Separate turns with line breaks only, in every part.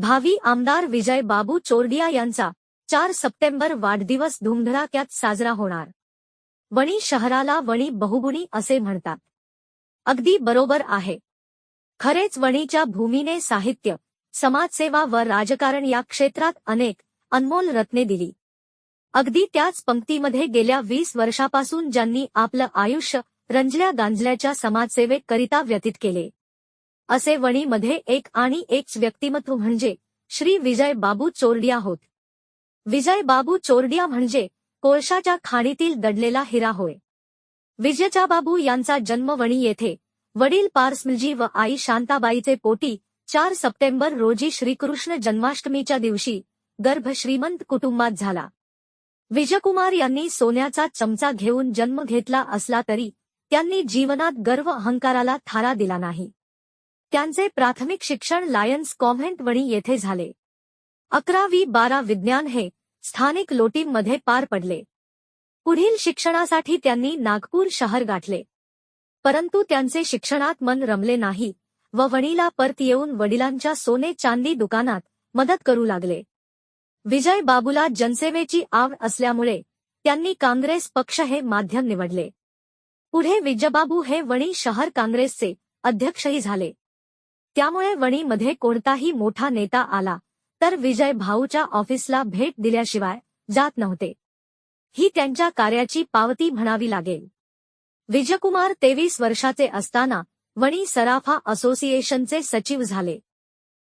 भावी आमदार विजय बाबू चोरडिया यांचा चार सप्टेंबर वाढदिवस धुमधडाक्यात साजरा होणार. वणी शहराला वणी बहुगुणी असे म्हणतात. अगदी बरोबर आहे. खरेच वणीच्या भूमीने साहित्य समाजसेवा व राजकारण या क्षेत्रात अनेक अनमोल रत्ने दिली. अगदी त्याच पंक्तीमध्ये गेल्या वीस वर्षापासून ज्यांनी आपलं आयुष्य रंजल्या गांजल्याच्या समाजसेवेकरिता व्यतीत केले. असे वणीमध्ये एक आणि एकच व्यक्तिमत्व म्हणजे श्री विजय बाबू चोरडिया होत. विजय बाबू चोरडिया म्हणजे कोळशाच्या खाणीतील दडलेला हिरा होय. विजयचा बाबू यांचा जन्म वणी येथे वडील पारसमिलजी व आई शांताबाईचे पोटी चार सप्टेंबर रोजी श्रीकृष्ण जन्माष्टमीच्या दिवशी गर्भ श्रीमंत कुटुंबात झाला. विजयकुमार यांनी सोन्याचा चमचा घेऊन जन्म घेतला असला तरी त्यांनी जीवनात गर्व अहंकाराला थारा दिला नाही. त्यांचे प्राथमिक शिक्षण लायन्स कॉन्व्हेंट वणी येथे झाले. अकरावी बारा विज्ञान हे स्थानिक लोटीमध्ये पार पडले. पुढील शिक्षणासाठी त्यांनी नागपूर शहर गाठले. परंतु त्यांचे शिक्षणात मन रमले नाही व वणीला परत येऊन वडिलांच्या सोने चांदी दुकानात मदत करू लागले. विजय बाबूला जनसेवेची आव असल्यामुळे त्यांनी काँग्रेस पक्ष हे माध्यम निवडले. पुढे विजयबाबू हे वणी शहर काँग्रेसचे अध्यक्षही झाले. त्यामुळे वणीमध्ये कोणताही मोठा नेता आला तर विजय भाऊच्या ऑफिसला भेट दिल्याशिवाय जात नव्हते. ही त्यांच्या कार्याची पावती म्हणावी लागेल. विजयकुमार तेवीस वर्षाचे असताना वणी सराफा असोसिएशनचे सचिव झाले.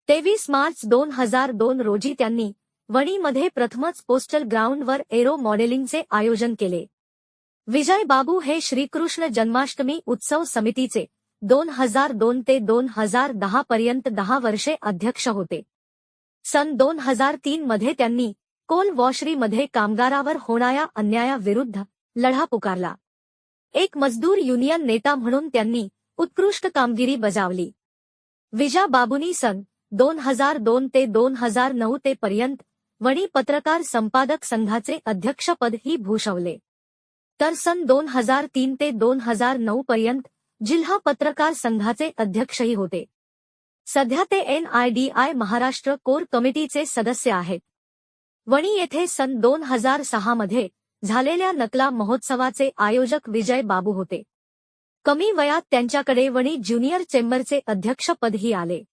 तेवीस मार्च दोन हजार दोन रोजी त्यांनी वणीमध्ये प्रथमच पोस्टल ग्राउंडवर एरो मॉडेलिंगचे आयोजन केले. विजय बाबू हे श्रीकृष्ण जन्माष्टमी उत्सव समितीचे दोन हजार दोन ते दोन हजार दहा पर्यंत दहा वर्षे अध्यक्ष होते. सन दोन हजार तीन मध्ये त्यांनी कोल वॉशरीमध्ये कामगारावर होणाऱ्या अन्यायाविरुद्ध लढा पुकारला. एक मजदूर युनियन नेता म्हणून त्यांनी उत्कृष्ट कामगिरी बजावली. विजा बाबूनी सन दोन हजार दोन ते दोन हजार नऊ ते पर्यंत वणी पत्रकार संपादक संघाचे अध्यक्षपदही भूषवले. तर सन दोन हजार तीन ते दोन हजार नऊ पर्यंत जिल्हा पत्रकार संघाचे अध्यक्षही होते. सध्या ते एनआयडीआय महाराष्ट्र कोर कमिटीचे सदस्य आहेत. वणी येथे सन दोन हजार सहा मध्ये झालेल्या नकला महोत्सवाचे आयोजक विजय बाबू होते. कमी वयात त्यांच्याकडे वणी ज्युनियर चेंबरचे अध्यक्षपदही आले.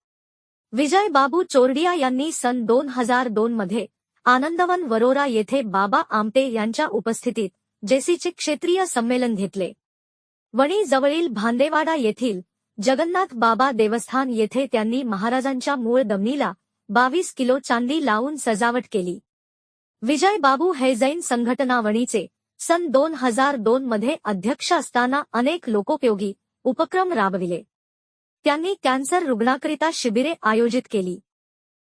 विजय बाबू चोरडिया यांनी सन दोन हजार दोन मध्ये आनंदवन वरोरा येथे बाबा आमटे यांच्या उपस्थितीत जेसीचे क्षेत्रीय संमेलन घेतले. वणी जवळील भांदेवाडा येथील जगन्नाथ बाबा देवस्थान येथे त्यांनी महाराजांच्या मूळ दमनीला बावीस किलो चांदी लावून सजावट केली. विजय बाबू हे जैन संघटना वणीचे सन दोन हजार दोन मध्ये अध्यक्ष असताना अनेक लोकोपयोगी उपक्रम राबविले. त्यांनी कॅन्सर रुग्णाकरिता शिबिरे आयोजित केली.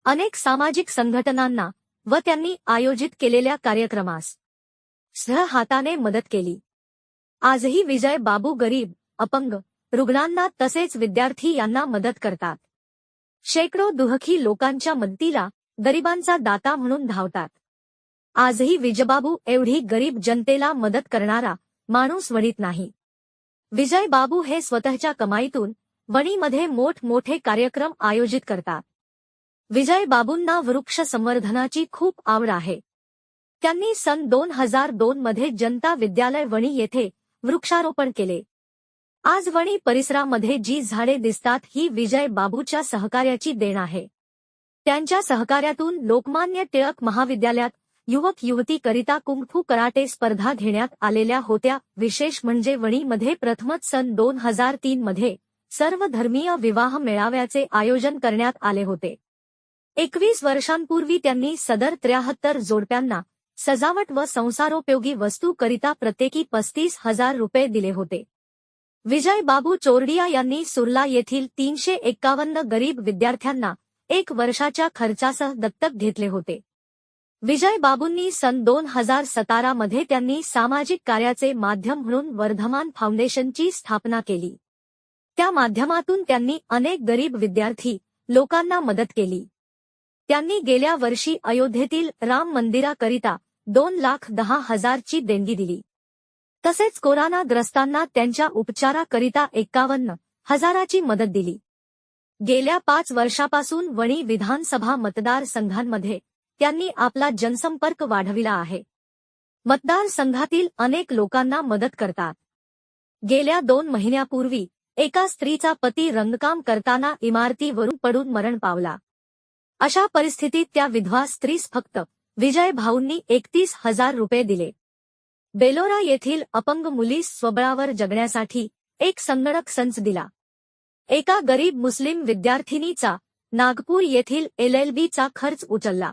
अनेक सामाजिक संघटनांना व त्यांनी आयोजित केलेल्या कार्यक्रमास सह हाताने मदत केली. आजही विजय बाबू गरीब अपंग रुग्णांना तसेच विद्यार्थी यांना मदत करतात. शेकडो दुहखी लोकांच्या मदतीला गरिबांचा दाता म्हणून धावतात. आजही विजयबाबू एवढी गरीब जनतेला मदत करणारा माणूस वणीत नाही. विजय बाबू हे स्वतःच्या कमाईतून वणीमध्ये मोठमोठे कार्यक्रम आयोजित करतात. विजय बाबूंना वृक्ष संवर्धनाची खूप आवड आहे. त्यांनी सन दोन हजार दोन मध्ये जनता विद्यालय वणी येथे वृक्षारोपण केले. आज वणी परिसरामध्ये जी झाडे दिसतात ही विजय बाबूच्या सहकार्याची देण आहे. त्यांच्या सहकार्यातून लोकमान्य टिळक महाविद्यालयात युवक युवतीकरिता कुंगफू कराटे स्पर्धा घेण्यात आलेल्या होत्या. विशेष म्हणजे वणीमध्ये प्रथमच सन दोन हजार तीन मध्ये सर्व धर्मीय विवाह मेळाव्याचे आयोजन करण्यात आले होते. एकवीस वर्षांपूर्वी त्यांनी सदर त्र्याहत्तर जोडप्यांना सजावट व संसारोपयोगी वस्तूकरिता प्रत्येकी पस्तीस हजार रुपये दिले होते. विजय बाबू चोरडिया यांनी सुरला येथील तीनशे एक्कावन्न गरीब विद्यार्थ्यांना एक वर्षाच्या खर्चासह दत्तक घेतले होते. विजय बाबूंनी सन दोन हजार सतारामध्ये त्यांनी सामाजिक कार्याचे माध्यम म्हणून वर्धमान फाउंडेशनची स्थापना केली. त्या माध्यमातून त्यांनी अनेक गरीब विद्यार्थी लोकांना मदत केली. त्यांनी गेल्या वर्षी अयोध्येतील राम मंदिराकरिता दोन लाख दहा हजारची देणगी दिली. तसेच कोरोनाग्रस्तांना त्यांच्या उपचाराकरिता एक्कावन्न हजाराची मदत दिली. गेल्या पाच वर्षापासून वणी विधानसभा मतदारसंघांमध्ये त्यांनी आपला जनसंपर्क वाढविला आहे. मतदारसंघातील अनेक लोकांना मदत करतात. गेल्या दोन महिन्यापूर्वी एका स्त्रीचा पती रंगकाम करताना इमारतीवरून पडून मरण पावला. अशा परिस्थितीत त्या विधवा स्त्रीस फक्त विजय भाऊंनी एकतीस हजार रुपये दिले. बेलोरा येथील अपंग मुलीस स्वबळावर जगण्यासाठी एक संगणक संच दिला. एका गरीब मुस्लिम विद्यार्थिनीचा नागपूर येथील एलएलबीचा खर्च उचलला.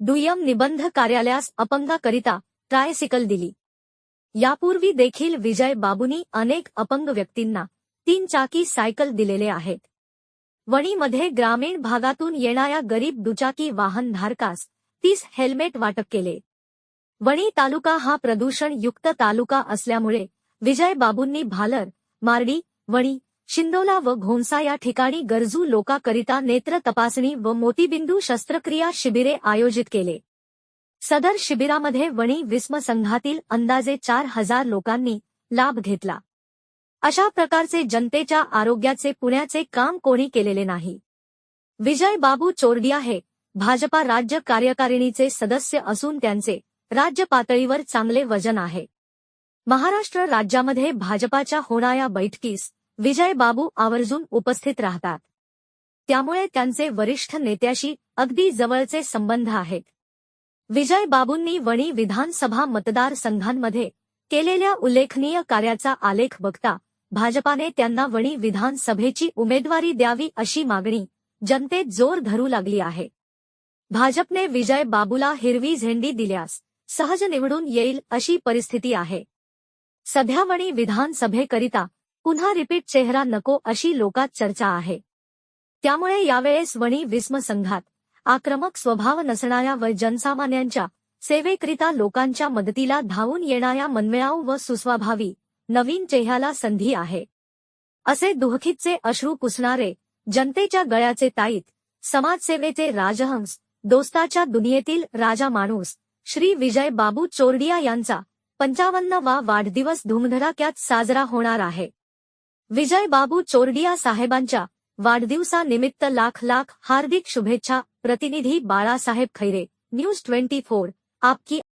दुय्यम निबंध कार्यालयास अपंगाकरिता ट्रायसिकल दिली. यापूर्वी देखील विजय बाबूंनी अनेक अपंग व्यक्तींना तीन चाकी सायकल दिलेले आहेत. वणीमध्ये ग्रामीण भागातून येणाऱ्या गरीब दुचाकी वाहनधारकास तीस हेल्मेट वाटप केले. वणी तालुका हा प्रदूषणयुक्त तालुका असल्यामुळे विजय बाबूंनी भालर मारडी वणी शिंदोला व घोंसा या ठिकाणी गरजू लोकाकरिता नेत्र तपासणी व मोतीबिंदू शस्त्रक्रिया शिबिरे आयोजित केले. सदर शिबिरामध्ये वणी विस्म संघातील अंदाजे चार हजार लोकांनी लाभ घेतला. अशा प्रकारचे जनतेच्या आरोग्याचे पुण्याचे काम कोणी केलेले नाही. विजय बाबू चोरडिया हे भाजपा राज्य कार्यकारिणीचे सदस्य असून त्यांचे राज्य पातळीवर चांगले वजन आहे. महाराष्ट्र राज्यामध्ये भाजपाच्या होणाऱ्या बैठकीस विजय बाबू आवर्जून उपस्थित राहतात. त्यामुळे त्यांचे वरिष्ठ नेत्याशी अगदी जवळचे संबंध आहेत. विजय बाबूंनी वणी विधानसभा मतदारसंघांमध्ये केलेल्या उल्लेखनीय कार्याचा आलेख बघता भाजपाने त्यांना वणी विधानसभेची उमेदवारी द्यावी अशी मागणी जनतेत जोर धरू लागली आहे. भाजपने विजय बाबूला हिरवी झेंडी दिल्यास सहज निवडून येईल अशी परिस्थिती आहे. सध्या वणी विधानसभेकरिता पुन्हा रिपीट चेहरा नको अशी लोकात चर्चा आहे. त्यामुळे यावेळेस वणी विस्म संघात आक्रमक स्वभाव नसणाऱ्या व जनसामान्यांच्या सेवेकरिता लोकांच्या मदतीला धावून येणाऱ्या मनमिळाऊ व सुस्वाभावी नवीन चेहऱ्याला संधी आहे. असे दुःखीतचे अश्रू पुसणारे जनतेच्या गळ्याचे ताईत समाजसेवेचे राजहंस दोस्ताच्या दुनियेतील राजा माणूस श्री विजय बाबू चोरडिया यांचा पंचावन्नवा वाढदिवस धुमधडाक्यात साजरा होणार आहे. विजय बाबू चोरडिया साहेबांच्या वाढदिवसानिमित्त लाख लाख हार्दिक शुभेच्छा प्रतिनिधी Balasaheb Khaire news twenty four आपकी